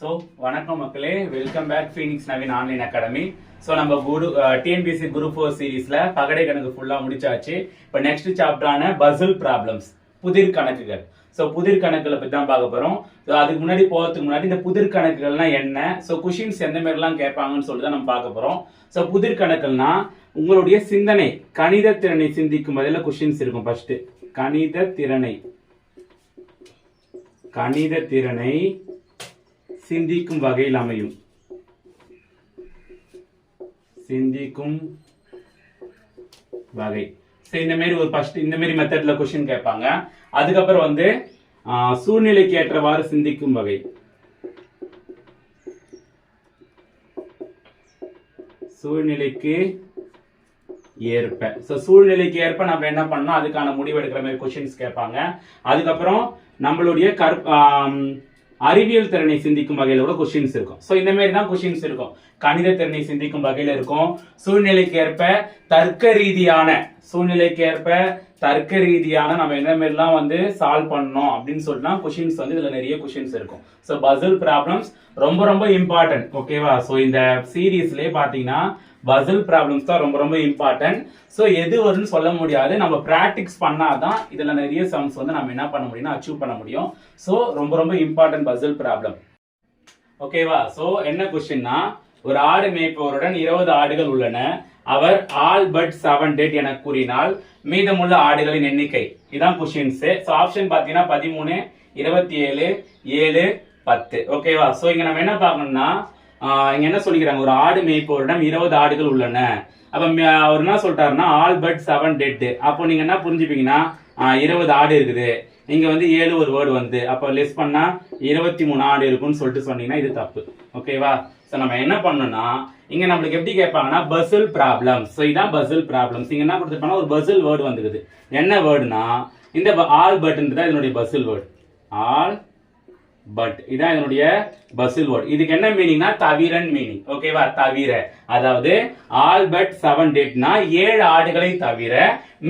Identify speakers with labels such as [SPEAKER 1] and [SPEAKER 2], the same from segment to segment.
[SPEAKER 1] So வணக்கம் மக்களே. Welcome back Phoenix Naveen online academy so நம்ம குரு டிஎன்பிசி குரூப் ஃபோர் சீரீஸில் பகடை கணக்கு ஃபுல்லாக முடிச்சாச்சு. இப்போ நெக்ஸ்ட் சாப்டரான பசில் ப்ராப்ளம்ஸ் புதிர் கணக்குகள். ஸோ புதிர் கணக்குகளை பற்றி தான் பார்க்க போகிறோம் ஸோ அதுக்கு முன்னாடி போகிறதுக்கு முன்னாடி இந்த புதிர் கணக்குகள்னால் என்ன? ஸோ கொஷின்ஸ் எந்த மாதிரிலாம் கேட்பாங்கன்னு சொல்லி தான் நம்ம பார்க்க போகிறோம் ஸோ புதிர் கணக்குகள்னா உங்களுடைய சிந்தனை கணித திறனை சிந்திக்கும் பதில கொஷின்ஸ் இருக்கும் ஃபர்ஸ்ட் கணித திறனை. கணித திறனை சிந்திக்கும் வகையில் அமையும். சிந்திக்கும் வகை. சரி இந்த மாதிரி ஒரு ஃபர்ஸ்ட் இந்த மாதிரி மெத்தட்ல கொஸ்டின் கேட்பாங்க. அதுக்கப்புறம் வந்து சூழ்நிலைக்கு ஏற்றவாறு சிந்திக்கும் வகை. சூழ்நிலைக்கு ஏற்ப. ஸோ சூழ்நிலைக்கு ஏற்ப நம்ம என்ன பண்ணோம் அதுக்கான முடிவு எடுக்கிற மாதிரி கொஷின்ஸ் கேட்பாங்க. அதுக்கப்புறம் நம்மளுடைய கற் அறிவியல் திறனை சிந்திக்கும் வகையில் கூட கொஷின்ஸ் இருக்கும். ஸோ இந்த மாதிரி தான் கொஷின்ஸ் இருக்கும். கணித திறனை சிந்திக்கும் வகையில் இருக்கும். சூழ்நிலைக்கு ஏற்ப தர்க்க ரீதியான சூழ்நிலைக்கு ஏற்ப தர்க்க ரீதியான நம்ம என்ன மாதிரிலாம் வந்து சால்வ் பண்ணோம் அப்படின்னு சொல்லிட்டு கொஷின்ஸ் வந்து இதுல நிறைய கொஷின்ஸ் இருக்கும். ஸோ பசில் ப்ராப்ளம்ஸ் ரொம்ப ரொம்ப இம்பார்ட்டன்ட் ஓகேவா ஸோ இந்த சீரீஸ்லேயே பார்த்தீங்கன்னா பசில் ப்ராப்ளம்ஸ் தான் ரொம்ப ரொம்ப இம்பார்ட்டன்ட் ஸோ எது வரும்னு சொல்ல முடியாது. நம்ம ப்ராக்டிக்ஸ் பண்ணாதான் இதுல நிறைய சம்ஸ் வந்து நம்ம என்ன பண்ண முடியும்னா அச்சீவ் பண்ண முடியும். ஸோ ரொம்ப ரொம்ப இம்பார்ட்டன்ட் பசில் ப்ராப்ளம் ஓகேவா ஸோ என்ன கொஸ்டின்னா ஒரு ஆடு மேய்ப்பவருடன் இருபது ஆடுகள் உள்ளன. அவர் ஆல் பட் செவன் டேட் என கூறினால் மீதமுள்ள ஆடுகளின் எண்ணிக்கை. இதான் கொஸ்டின்ஸ் ஸோ ஆப்ஷன் பார்த்தீங்கன்னா பதிமூணு இருபத்தி ஏழு ஏழு பத்து ஓகேவா ஸோ இங்கே நம்ம என்ன பார்க்கணும்னா இங்கே இங்க என்ன சொல்லிக்கிறாங்க? ஒரு ஆடு மேய்ப்பவரிடம் இருபது ஆடுகள் உள்ளன. அப்ப அவர் என்ன சொல்லிட்டாருன்னா ஆல் பட் செவன் டெட் அப்போ நீங்க என்ன புரிஞ்சுப்பீங்கன்னா இருபது ஆடு இருக்குது. இங்க வந்து ஏழு ஒரு வேர்டு வந்து. அப்போ லெஸ் பண்ணா இருபத்தி மூணு ஆடு இருக்கும்னு சொல்லிட்டு சொன்னீங்கன்னா இது தப்பு. ஓகேவா ஸோ நம்ம என்ன பண்ணணும்னா இங்க நம்மளுக்கு எப்படி கேட்பாங்கன்னா பசில் ப்ராப்ளம் ஸோ இதான் பசில் ப்ராப்ளம்ஸ் இங்க என்ன கொடுத்துருப்பாங்கன்னா ஒரு பசில் வேர்டு வந்துருக்குது என்ன வேர்டுனா இந்த ஆல் பட்ன்றது இதனுடைய பசில் வேர்டு ஆல் பட் இதான் என்னுடைய பசில் வேர்ட் இதுக்கு என்ன மீனிங்னா தவிரன் மீனிங் ஓகேவா தவிர. அதாவது ஆல் பட் செவன் டேட்னா ஏழு ஆடுகளை தவிர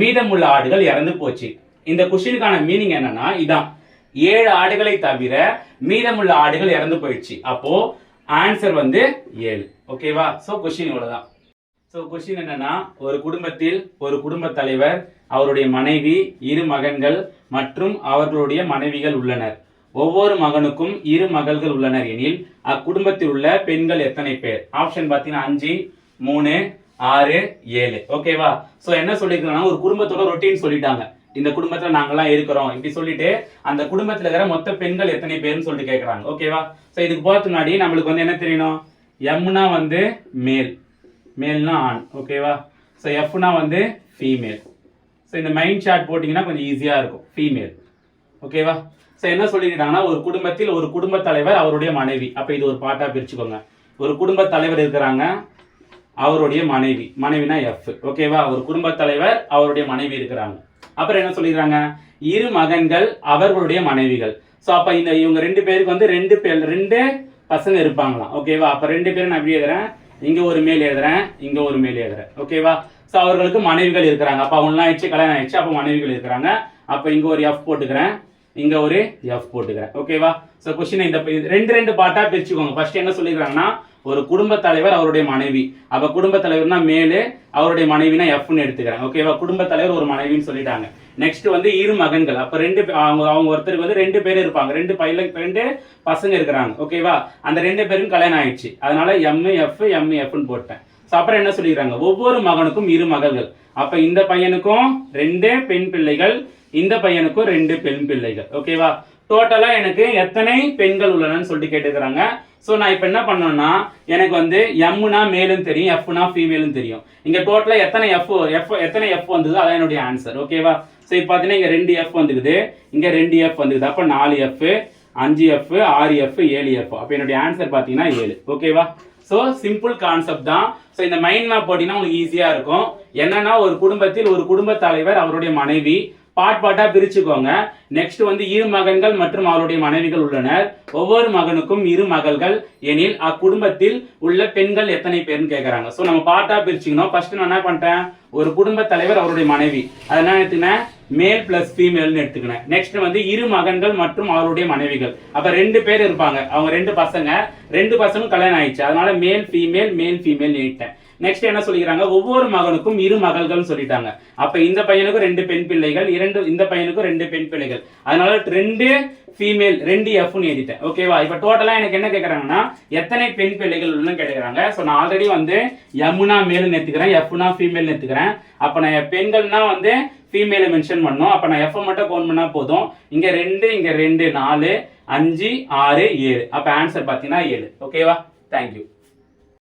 [SPEAKER 1] மீதமுள்ள ஆடுகள் இறந்து போச்சு. இந்த கொஸ்டினுக்கான மீனிங் என்னன்னா இதான். ஏழு ஆடுகளை தவிர மீதமுள்ள ஆடுகள் இறந்து போயிடுச்சு. அப்போ ஆன்சர் வந்து ஏழு. ஓகேவா ஸோ கொஷின் இவ்வளோதான் ஸோ கொஷின் என்னன்னா ஒரு குடும்பத்தில் ஒரு குடும்பத் தலைவர் அவருடைய மனைவி இரு மகன்கள் மற்றும் அவர்களுடைய மனைவிகள் உள்ளனர். ஒவ்வொரு மகனுக்கும் இரு மகள்கள் உள்ளனர் எனில் அக்குடும்பத்தில் உள்ள பெண்கள் எத்தனை பேர்? ஆப்ஷன் பார்த்தீங்கன்னா அஞ்சு மூணு ஆறு ஏழு. ஓகேவா ஸோ என்ன சொல்லியிருக்காங்கன்னா ஒரு குடும்பத்தோட ரொட்டீன் சொல்லிட்டாங்க. இந்த குடும்பத்துல நாங்கெல்லாம் இருக்கிறோம். இப்படி சொல்லிட்டு அந்த குடும்பத்துல இருக்கிற மொத்த பெண்கள் எத்தனை பேர்னு சொல்லிட்டு கேட்கறாங்க ஓகேவா ஸோ இதுக்கு போகிறது முன்னாடி நம்மளுக்கு வந்து என்ன தெரியணும்? எம்னா வந்து மேல் மேல்னா ஆண். ஓகேவா ஸோ எஃப்னா வந்து ஃபீமேல் ஸோ இந்த மைண்ட் சார்ட் போட்டிங்கன்னா கொஞ்சம் ஈஸியாக இருக்கும். ஃபீமேல் ஓகேவா ஸோ என்ன சொல்லியிருக்காங்கன்னா ஒரு குடும்பத்தில் ஒரு குடும்பத் தலைவர் அவருடைய மனைவி. அப்போ இது ஒரு பாட்டாக பிரிச்சுக்கோங்க. ஒரு குடும்பத் தலைவர் இருக்கிறாங்க அவருடைய மனைவி. மனைவினா எஃப் ஓகேவா ஒரு குடும்பத் தலைவர் அவருடைய மனைவி இருக்கிறாங்க. அப்புறம் என்ன சொல்லிடுறாங்க இரு மகன்கள் அவர்களுடைய மனைவிகள். ஸோ அப்போ இந்த இவங்க ரெண்டு பேருக்கு வந்து ரெண்டு பேர் ரெண்டு பசங்க இருப்பாங்களாம். ஓகேவா அப்போ ரெண்டு பேரும் நான் எப்படி எழுதுறேன்? இங்க ஒரு மேல் எழுதுறேன் இங்க ஒரு மேல் எழுதுறேன். ஓகேவா ஸோ அவர்களுக்கு மனைவிகள் இருக்கிறாங்க. அப்போ அவங்களாம் ஆயிடுச்சு கல்யாணம் ஆயிடுச்சு. அப்போ மனைவிகள் இருக்கிறாங்க. அப்போ இங்க ஒரு எஃப் போட்டுக்கிறேன். இங்க ஒரு எஃப் போட்டுக்கிறேன். ஓகேவா ஸோ கொஸ்டின் இந்த ரெண்டு ரெண்டு பார்ட்டா பிரிச்சுக்கோங்க. ஃபர்ஸ்ட் என்ன சொல்லிக்கிறாங்கன்னா ஒரு குடும்ப தலைவர் அவருடைய மனைவி. அப்ப குடும்ப தலைவர்னா மேலே அவருடைய மனைவினா எஃப்னு எடுத்துக்கிறேன். ஓகேவா குடும்ப தலைவர் ஒரு மனைவின்னு சொல்லிட்டாங்க. நெக்ஸ்ட் வந்து இரு மகன்கள். அப்ப ரெண்டு அவங்க அவங்க ஒருத்தருக்கு வந்து ரெண்டு பேர் இருப்பாங்க. ரெண்டு பையில ரெண்டு பசங்க இருக்கிறாங்க. ஓகேவா அந்த ரெண்டு பேரும் கல்யாணம் ஆயிடுச்சு. அதனால எம்ஏஎஃப் எஃப் எஃப்னு போட்டேன். ஸோ அப்புறம் என்ன சொல்லிடுறாங்க ஒவ்வொரு மகனுக்கும் இரு மகள்கள். அப்ப இந்த பையனுக்கும் ரெண்டு பெண் பிள்ளைகள் இந்த பையனுக்கும் ரெண்டு பெண் பிள்ளைகள். ஓகேவா டோட்டலா எனக்கு எத்தனை பெண்கள் உள்ளனன்னு சொல்லிட்டு கேட்டுக்கிறாங்க. ஸோ நான் இப்போ என்ன பண்ணேன்னா எனக்கு வந்து எம்னா மேலும் தெரியும் எஃப்னா ஃபீமேலும் தெரியும். இங்க டோட்டலா எத்தனை எஃப் எஃப் எத்தனை எஃப் வந்தது அதான் என்னுடைய ஆன்சர் ஓகேவா ஸோ இப்போ பார்த்தீங்கன்னா இங்கே ரெண்டு எஃப் வந்துக்குது. இங்கே ரெண்டு எஃப் வந்துக்குது. அப்போ நாலு எஃப் அஞ்சு எஃப் ஆறு எஃப் ஏழு எஃப் அப்போ என்னுடைய ஆன்சர் பார்த்தீங்கன்னா ஏழு. ஓகேவா ஸோ சிம்பிள் கான்செப்ட் தான். ஸோ இந்த மைண்ட் மேப் போட்டிங்கன்னா உங்களுக்கு ஈஸியாக இருக்கும். என்னன்னா ஒரு குடும்பத்தில் ஒரு குடும்ப தலைவர் அவருடைய மனைவி. பார்ட் பார்ட்டா பிரிச்சுக்கோங்க. நெக்ஸ்ட் வந்து இரு மகன்கள் மற்றும் அவருடைய மனைவிகள் உள்ளனர். ஒவ்வொரு மகனுக்கும் இரு மகள்கள். எனில் அக்குடும்பத்தில் உள்ள பெண்கள் எத்தனை பேர்னு கேட்கறாங்க சோ நம்ம பார்ட்டா பிரிச்சுக்கணும். ஃபர்ஸ்ட் நான் என்ன பண்ணிட்டேன் ஒரு குடும்ப தலைவர் அவருடைய மனைவி. அதனால எடுத்துக்கினேன். மேல் பிளஸ் ஃபீமேல்னு எடுத்துக்கினேன். நெக்ஸ்ட் வந்து இரு மகன்கள் மற்றும் அவருடைய மனைவிகள். அப்ப ரெண்டு பேர் இருப்பாங்க. அவங்க ரெண்டு பசங்க. ரெண்டு பசங்களும் கல்யாணம் ஆயிடுச்சு. அதனால மேல் ஃபீமேல் மேல் ஃபீமேல் எழுதிட்டேன் நெக்ஸ்ட் என்ன சொல்லிக்கிறாங்க? ஒவ்வொரு மகனுக்கும் இரு மகள்கள் சொல்லிட்டாங்க. அப்ப இந்த பையனுக்கும் ரெண்டு பெண் பிள்ளைகள் இரண்டு இந்த பையனுக்கும் ரெண்டு பெண் பிள்ளைகள். அதனால ரெண்டு ஃபீமேல் ரெண்டு எஃப்னு எழுதிட்டேன். ஓகேவா இப்ப டோட்டலா எனக்கு என்ன கேட்குறாங்கன்னா எத்தனை பெண் பிள்ளைகள் உள்ளன்னு கேட்கறாங்க சோ நான் ஆல்ரெடி வந்து எம்னா மேல் எடுத்துக்கிறேன் எஃப்னா ஃபீமேல் எடுத்துக்கிறேன் அப்ப நான் பெண்கள்னா வந்து ஃபீமேலை மென்ஷன் பண்ணோம் அப்ப நான் எஃப் மட்டும் கவுண்ட் பண்ணா போதும். இங்க ரெண்டு இங்க ரெண்டு நாலு அஞ்சு ஆறு ஏழு. அப்ப ஆன்சர் பாத்தீங்கன்னா ஏழு. ஓகேவா தேங்க்யூ